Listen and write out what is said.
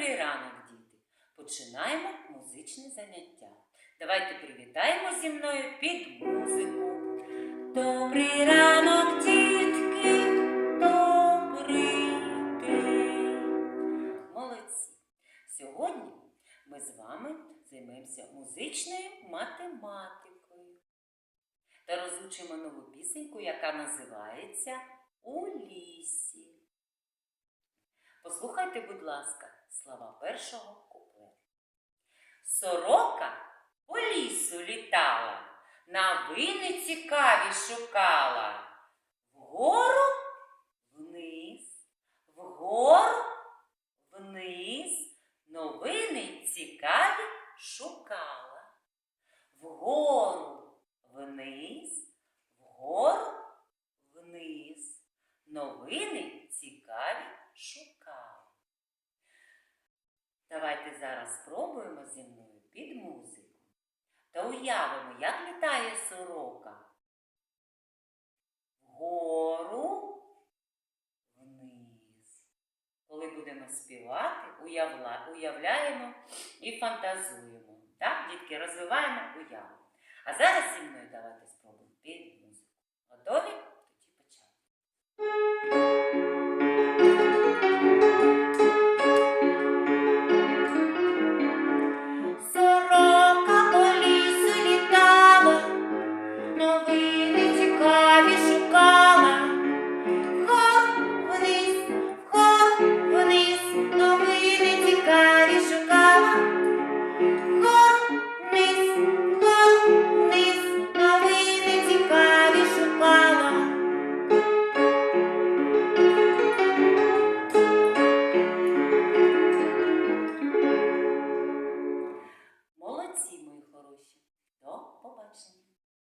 Добрий ранок, діти! Починаємо музичне заняття. Давайте привітаємо зі мною під музику. Добрий ранок, дітки, добрий день! Молодці! Сьогодні ми з вами займемося музичною математикою та розучимо нову пісеньку, яка називається У лісі. Послухайте, будь ласка, слова першого куплету. Сорока по лісу літала, новини цікаві шукала. Вгору вниз, вгору вниз, новини цікаві шукала. Вгору вниз, вгору вниз, новини цікаві шукала. Давайте зараз спробуємо зі мною під музику та уявимо, як літає сорока. Вгору вниз. Коли будемо співати, уявла, уявляємо і фантазуємо. Так, дітки, розвиваємо уяву. А зараз